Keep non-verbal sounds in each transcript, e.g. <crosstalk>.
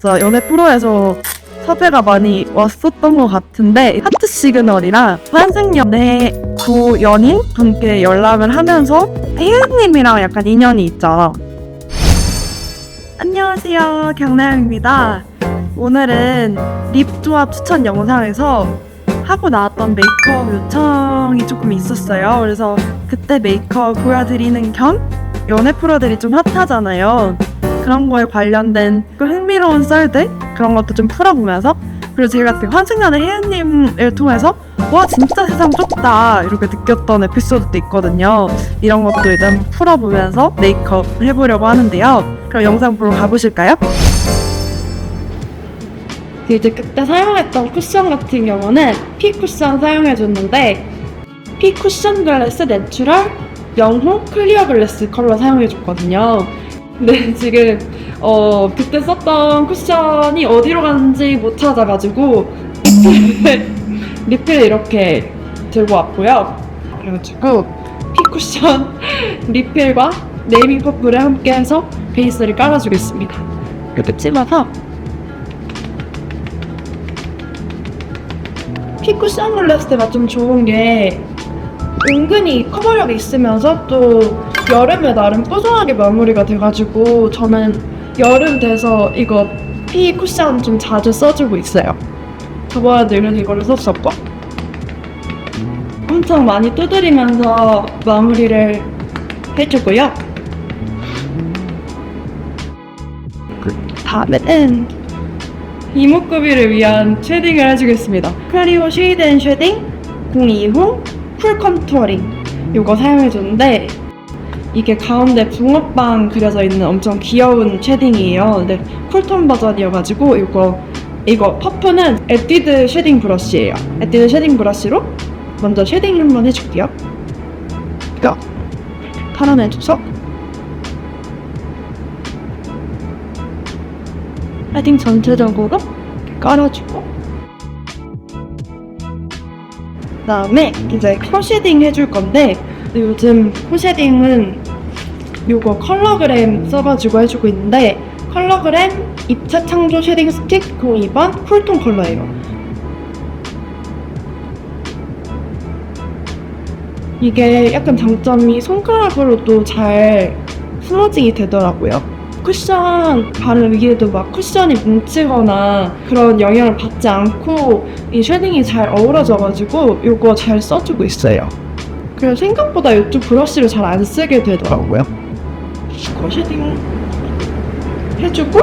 자, 연애 프로에서 섭외가 많이 왔었던 것 같은데 하트 시그널이랑 환생연애 두 연인 분께 연락을 하면서 혜은님이랑 약간 인연이 있죠. 안녕하세요, 경나영입니다. 오늘은 립 조합 추천 영상에서 하고 나왔던 메이크업 요청이 조금 있었어요. 그래서 그때 메이크업 보여드리는 겸 연애 프로들이 좀 핫하잖아요. 그런 거에 관련된 그 흥미로운 썰들? 그런 것도 좀 풀어보면서 그리고 제가 그 환승연의 혜연님을 통해서 와 진짜 세상 좁다 이렇게 느꼈던 에피소드도 있거든요. 이런 것도 일단 풀어보면서 메이크업 해보려고 하는데요. 그럼 영상 보러 가보실까요? 이제 그때 사용했던 쿠션 같은 경우는 피 쿠션 사용해줬는데 피 쿠션 글래스 내추럴 영호 클리어 글래스 컬러 사용해줬거든요 근데 지금 어 그때 썼던 쿠션이 어디로 갔는지 못 찾아가지고 <laughs> 리필 이렇게 들고 왔고요. 그래가지고 피 쿠션 <laughs> 리필과 네이밍 퍼플을 함께해서 베이스를 깔아주겠습니다. 이렇게 찝어서 피 쿠션 글래스 때가 좀 좋은 게 은근히 커버력이 있으면서 또 여름에 나름 뽀송하게 마무리가 돼가지고 저는 여름 돼서 이거 피 쿠션 좀 자주 써주고 있어요. 저번에는 이거를 썼었고 엄청 많이 두드리면서 마무리를 해주고요. 다음에는 이목구비를 위한 쉐딩을 해주겠습니다. 클리오 쉐이드 앤 쉐딩 020풀 컨투어링 이거 사용해줬는데 이게 가운데 붕어빵 그려져 있는 엄청 귀여운 쉐딩이에요. 근데 쿨톤 버전이어가지고 이거 이거 퍼프는 에뛰드 쉐딩 브러쉬예요. 에뛰드 쉐딩 브러쉬로 먼저 쉐딩 한번 해줄게요. 이거 털어내줘서 쉐딩 전체적으로 깔아주고 그다음에 이제 코 쉐딩 해줄 건데 요즘 코 쉐딩은 요거 컬러그램 써가지고 해주고 있는데 컬러그램 입체 창조 쉐딩 스틱 02번 쿨톤 컬러예요. 이게 약간 장점이 손가락으로도 잘 스머징이 되더라고요. 쿠션 바른 위에도 막 쿠션이 뭉치거나 그런 영향을 받지 않고 이 쉐딩이 잘 어우러져가지고 이거 잘 써주고 있어요. 그래서 생각보다 이쪽 브러쉬를 잘 안 쓰게 되더라고요. 이거 쉐딩 해주고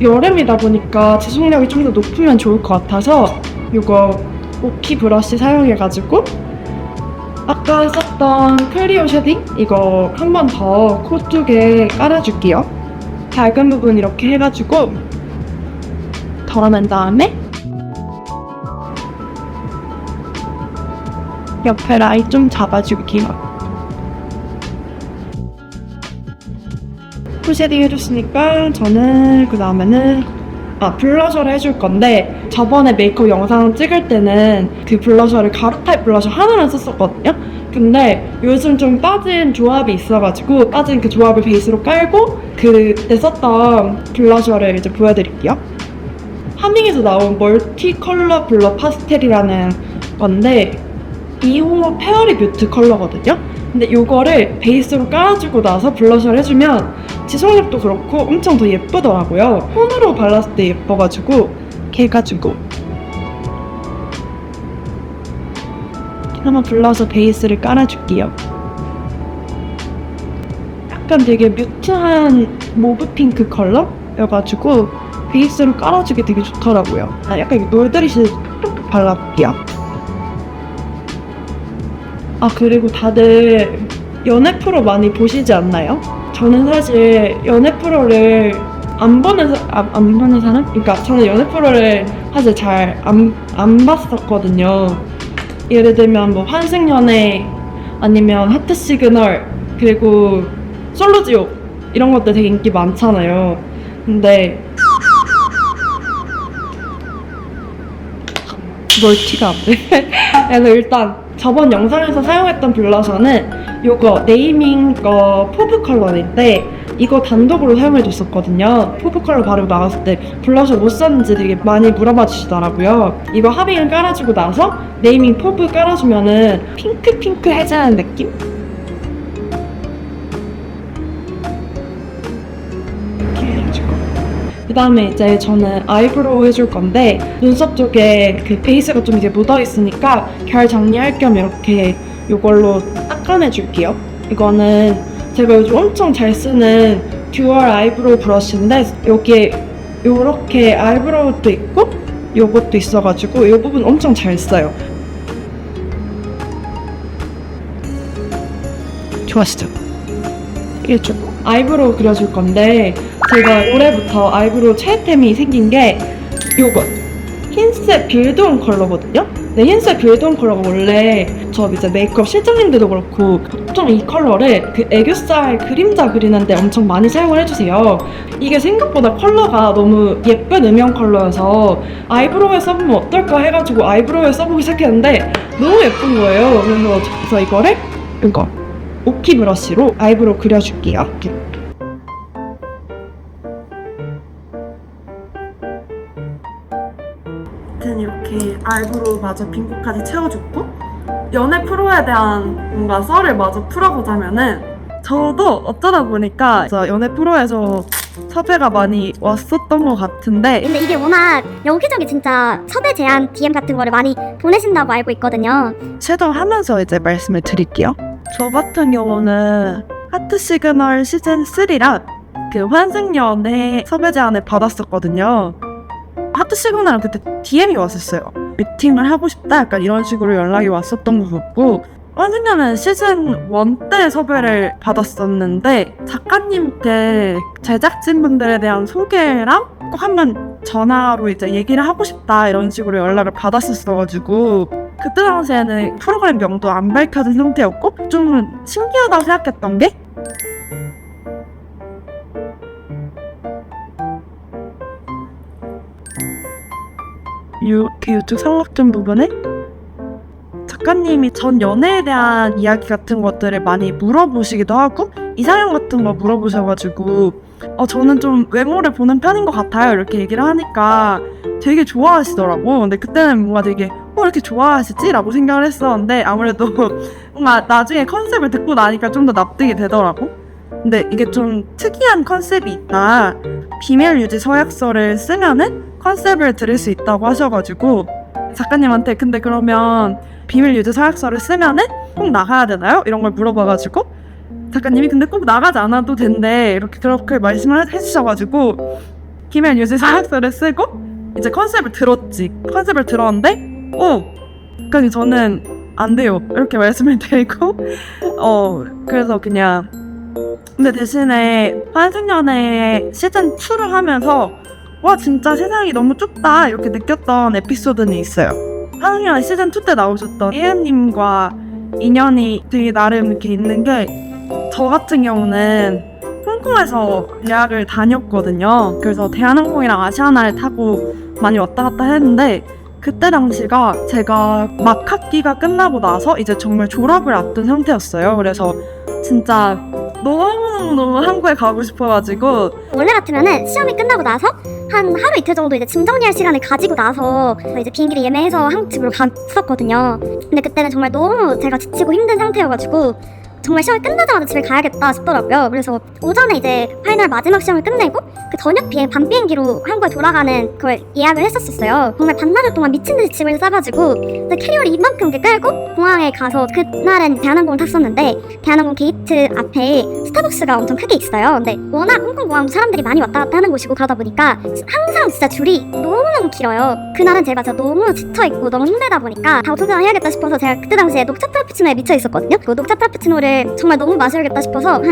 여름이다 보니까 지속력이 좀 더 높으면 좋을 것 같아서 이거 오키 브러쉬 사용해가지고 아까 썼던 클리오 쉐딩 이거 한 번 더 코 쪽에 깔아줄게요. 밝은 부분 이렇게 해가지고 덜어낸 다음에 옆에 라인 좀 잡아줄게요. 풀 쉐딩 해줬으니까 저는 그 다음에는 아 블러셔를 해줄 건데 저번에 메이크업 영상 찍을 때는 그 블러셔를 가루 타입 블러셔 하나만 썼었거든요. 근데 요즘 좀 빠진 조합이 있어가지고 빠진 그 조합을 베이스로 깔고 그때 썼던 블러셔를 이제 보여드릴게요. 하밍에서 나온 멀티 컬러 블러 파스텔이라는 건데 2호 페어리 뮤트 컬러거든요. 근데 이거를 베이스로 깔아주고 나서 블러셔를 해주면 지속력도 그렇고 엄청 더 예쁘더라고요. 톤으로 발랐을 때 예뻐가지고 해가지고 한번 블러셔 베이스를 깔아줄게요. 약간 되게 뮤트한 모브 핑크 컬러여가지고 베이스로 깔아주기 되게 좋더라고요. 아, 약간 놀드리시 톡톡 발라볼게요. 아 그리고 다들 연애 프로 많이 보시지 않나요? 저는 사실 연애 프로를 안 보는 사, 아, 안 보는 사람? 그러니까 저는 연애 프로를 사실 잘 안 안 봤었거든요. 예를 들면 뭐 환승연애 아니면 하트 시그널 그리고 솔로지옥 이런 것들 되게 인기 많잖아요. 근데 멀티가 안 돼. <laughs> 그래서 일단 저번 영상에서 사용했던 블러셔는 요거 네이밍 거 포브 컬러인데 이거 단독으로 사용해줬었거든요. 포브 컬러 바르고 나갔을 때 블러셔 못 썼는지 되게 많이 물어봐 주시더라고요. 이거 하빙을 깔아주고 나서 네이밍 포브 깔아주면은 핑크핑크해지는 느낌? 이렇게 해가지고. 그 다음에 이제 저는 아이브로우 해줄 건데 눈썹 쪽에 그 베이스가 좀 이제 묻어 있으니까 결 정리할 겸 이렇게 이걸로 닦아내 줄게요. 이거는 제가 요즘 엄청 잘 쓰는 듀얼 아이브로우 브러쉬인데 여기에 요렇게 아이브로우도 있고 요것도 있어가지고 이 부분 엄청 잘 써요. 좋아하시죠? 이게 좀 아이브로우 그려줄 건데 제가 올해부터 아이브로우 최애템이 생긴 게 요거 흰색 빌드온 컬러거든요. 네, 흰색 빌드온 컬러가 원래 저 이제 메이크업 실장님들도 그렇고 보통 이 컬러를 그 애교살 그림자 그리는데 엄청 많이 사용을 해주세요. 이게 생각보다 컬러가 너무 예쁜 음영 컬러여서 아이브로우에 써보면 어떨까 해가지고 아이브로우에 써보기 시작했는데 너무 예쁜 거예요. 그래서 그래서 이거를 이거 오키 브러쉬로 아이브로우 그려줄게요. 아이브로우 마저 빈곳까지 채워줬고 연애 프로에 대한 뭔가 썰을 마저 풀어보자면은 저도 어쩌다 보니까 저 연애 프로에서 섭외가 많이 왔었던 것 같은데 근데 이게 워낙 여기저기 진짜 섭외 제안 DM 같은 거를 많이 보내신다고 알고 있거든요. 최종하면서 이제 말씀을 드릴게요. 저 같은 경우는 하트 시그널 시즌 3랑 그 환승 연애 섭외 제안을 받았었거든요. 하트 시그널은 그때 DM이 왔었어요. 미팅을 하고 싶다. 약간 이런 식으로 연락이 왔었던 것 같고 환승연은 시즌 1 때 섭외를 받았었는데 작가님께 제작진분들에 대한 소개랑 꼭 한번 전화로 이제 얘기를 하고 싶다 이런 식으로 연락을 받았었어가지고 그때 당시에는 프로그램 명도 안 밝혀진 상태였고 좀 신기하다고 생각했던 게 이렇게 이쪽 삼각존 부분에 작가님이 전 연애에 대한 이야기 같은 것들을 많이 물어보시기도 하고 이상형 같은 거 물어보셔가지고 어, 저는 좀 외모를 보는 편인 것 같아요. 이렇게 얘기를 하니까 되게 좋아하시더라고. 근데 그때는 뭔가 되게 어 이렇게 좋아하시지? 라고 생각을 했었는데 아무래도 <laughs> 뭔가 나중에 컨셉을 듣고 나니까 좀 더 납득이 되더라고. 근데 이게 좀 특이한 컨셉이 있다. 비밀 유지 서약서를 쓰면은 컨셉을 들을 수 있다고 하셔가지고 작가님한테 근데 그러면 비밀 유지 서약서를 쓰면은 꼭 나가야 되나요? 이런 걸 물어봐가지고 작가님이 근데 꼭 나가지 않아도 된대. 이렇게 그렇게 말씀을 해주셔가지고 비밀 유지 서약서를 쓰고 이제 컨셉을 들었지. 컨셉을 들었는데 어 그러니까 저는 안 돼요. 이렇게 말씀을 드리고. 어 그래서 그냥 근데 대신에 환승연애 시즌 2를 하면서 와 진짜 세상이 너무 좁다 이렇게 느꼈던 에피소드는 있어요. 환승연애 시즌 2 때 나오셨던 이은님과 인연이 되게 나름 이렇게 있는 게 저 같은 경우는 홍콩에서 대학을 다녔거든요. 그래서 대한항공이랑 아시아나를 타고 많이 왔다 갔다 했는데 그때 당시가 제가 막 학기가 끝나고 나서 이제 정말 졸업을 앞둔 상태였어요. 그래서 진짜 너무너무 한국에 가고 싶어가지고 원래 같으면은 시험이 끝나고 나서 한 하루 이틀 정도 이제 짐 정리할 시간을 가지고 나서 이제 비행기를 예매해서 한국 집으로 갔었거든요. 근데 그때는 정말 너무 제가 지치고 힘든 상태여가지고 정말 시험이 끝나자마자 집에 가야겠다 싶더라고요. 그래서 오전에 이제 파이널 마지막 시험을 끝내고 그 저녁 비행 밤 비행기로 한국에 돌아가는 그걸 예약을 했었었어요. 정말 반나절 동안 미친 듯이 짐을 싸가지고 캐리어를 이만큼 끌고 공항에 가서 그날은 대한항공을 탔었는데 대한항공 게이트 앞에 스타벅스가 엄청 크게 있어요. 근데 워낙 홍콩 공항 사람들이 많이 왔다 갔다 하는 곳이고 그러다 보니까 항상 진짜 줄이 너무너무 길어요. 그날은 제가 진짜 너무 지쳐 있고 너무 힘들다 보니까 다 어떻게 해야겠다 싶어서 제가 그때 당시에 녹차 프라푸치노에 미쳐 있었거든요. 그 녹차 프라푸치노를 정말 너무 마셔야겠다 싶어서 한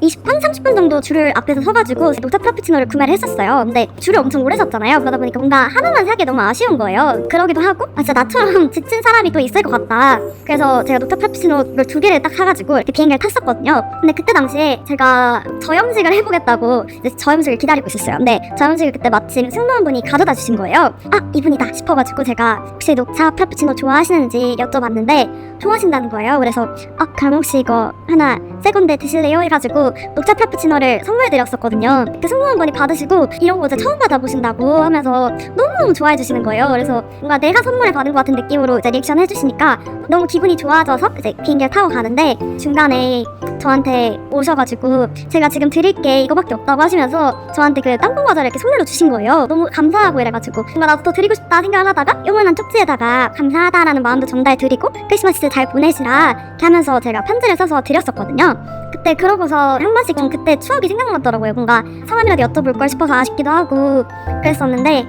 20분, 30분 정도 줄을 앞에서 서가지고 녹차 프라푸치노를 구매를 했었어요. 근데 줄을 엄청 오래 섰잖아요. 그러다 보니까 뭔가 하나만 사기 너무 아쉬운 거예요. 그러기도 하고 아 진짜 나처럼 <laughs> 지친 사람이 또 있을 것 같다. 그래서 제가 녹차 프라푸치노를 두 개를 딱 사가지고 이렇게 비행기를 탔었거든요. 근데 그때 당시에 제가 저염식을 해보겠다고 저염식을 기다리고 있었어요. 근데 저염식을 그때 마침 승무원분이 가져다 주신 거예요. 아 이분이다 싶어가지고 제가 혹시 녹차 프라푸치노 좋아하시는지 여쭤봤는데 좋아하신다는 거예요. 그래서 아 그럼 혹시 이거 하나 새 건데 드실래요? 해가지고 녹차 프라푸치노를 선물 드렸었거든요. 그 승무원분이 받으시고 이런 거 이제 처음 받아보신다고 하면서 너무너무 좋아해 주시는 거예요. 그래서 뭔가 내가 선물을 받은 것 같은 느낌으로 이제 리액션 해주시니까 너무 기분이 좋아져서 이제 비행기를 타고 가는데 중간에 저한테 오셔가지고 제가 지금 드릴 게 이거밖에 없다고 하시면서 저한테 그 땅콩 과자를 이렇게 선물로 주신 거예요. 너무 감사하고 이래가지고 뭔가 나도 더 드리고 싶다 생각을 하다가 요만한 쪽지에다가 감사하다라는 마음도 전달 드리고 크리스마스 잘 보내시라 이렇게 하면서 제가 편지를 써서 드렸었거든요. 그때 그러고서 한 번씩 좀 그때 추억이 생각났더라고요. 뭔가 성함이라도 여쭤볼 걸 싶어서 아쉽기도 하고 그랬었는데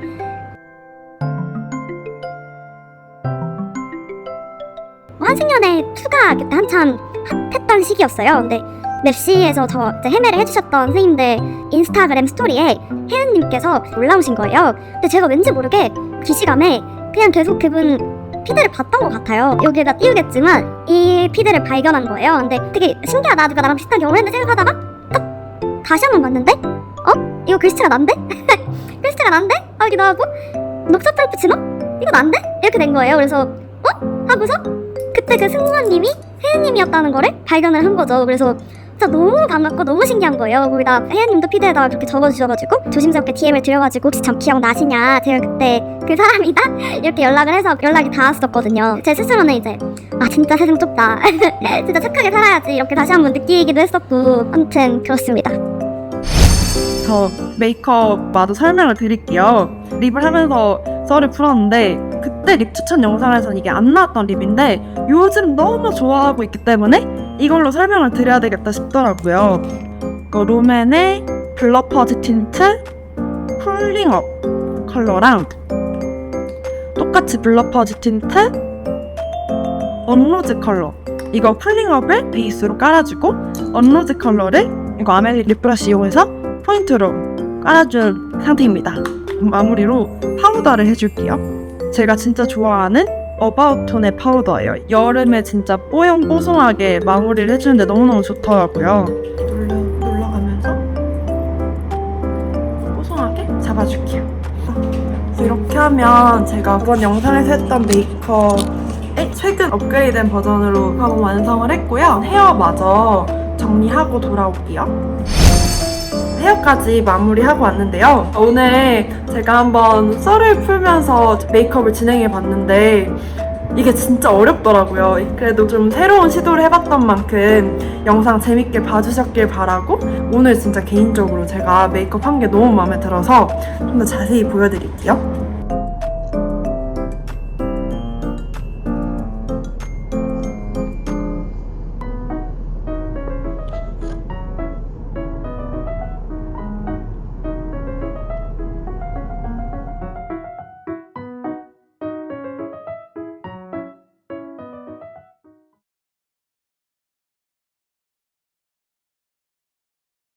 환승연애 2가 그때 한참 핫했던 시기였어요. 근데 맵시에서 저 헤매를 해주셨던 선생님들 인스타그램 스토리에 혜은님께서 올라오신 거예요. 근데 제가 왠지 모르게 기시감에 그냥 계속 그분 피드를 봤던 것 같아요. 여기에다 띄우겠지만 이 피드를 발견한 거예요. 근데 되게 신기하다. 누가 나랑 비슷한 경험을 했는데 생각하다가 딱 다시 한 번 봤는데 어? 이거 글씨가 난데? <laughs> 글씨가 난데? 하기도 하고 녹차 프라푸치노? 이거 난데? 이렇게 된 거예요. 그래서 어? 하고서 그때 그 승무원님이 혜은님이었다는 거를 발견을 한 거죠. 그래서 진짜 너무 반갑고 너무 신기한 거예요. 거기다 혜연님도 피드에다가 그렇게 적어주셔가지고 조심스럽게 DM을 드려가지고 혹시 저 기억나시냐? 제가 그때 그 사람이다? <laughs> 이렇게 연락을 해서 연락이 닿았었거든요. 제 스스로는 이제 아 진짜 세상 좁다. <laughs> 진짜 착하게 살아야지 이렇게 다시 한번 느끼기도 했었고 아무튼 그렇습니다. 저 메이크업 마저 설명을 드릴게요. 립을 하면서 썰을 풀었는데 그때 립 추천 영상에선 이게 안 나왔던 립인데 요즘 너무 좋아하고 있기 때문에 이걸로 설명을 드려야 되겠다 싶더라고요. 그 롬앤의 블러 퍼지 틴트 쿨링업 컬러랑 똑같이 블러 퍼지 틴트 언로즈 컬러 이거 쿨링업을 베이스로 깔아주고 언로즈 컬러를 이거 아멜리 립 브러쉬 이용해서 포인트로 깔아준 상태입니다. 마무리로 파우더를 해줄게요. 제가 진짜 좋아하는 어바웃톤의 파우더예요. 여름에 진짜 뽀용뽀송하게 마무리를 해주는데 너무너무 좋더라고요. 눌러, 눌러가면서 뽀송하게 잡아줄게요. 이렇게 하면 제가 이번 영상에서 했던 메이크업의 최근 업그레이드된 버전으로 한번 완성을 했고요. 헤어마저 정리하고 돌아올게요. 헤어까지 마무리하고 왔는데요. 오늘 제가 한번 썰을 풀면서 메이크업을 진행해 봤는데 이게 진짜 어렵더라고요. 그래도 좀 새로운 시도를 해봤던 만큼 영상 재밌게 봐주셨길 바라고 오늘 진짜 개인적으로 제가 메이크업 한 게 너무 마음에 들어서 좀 더 자세히 보여드릴게요.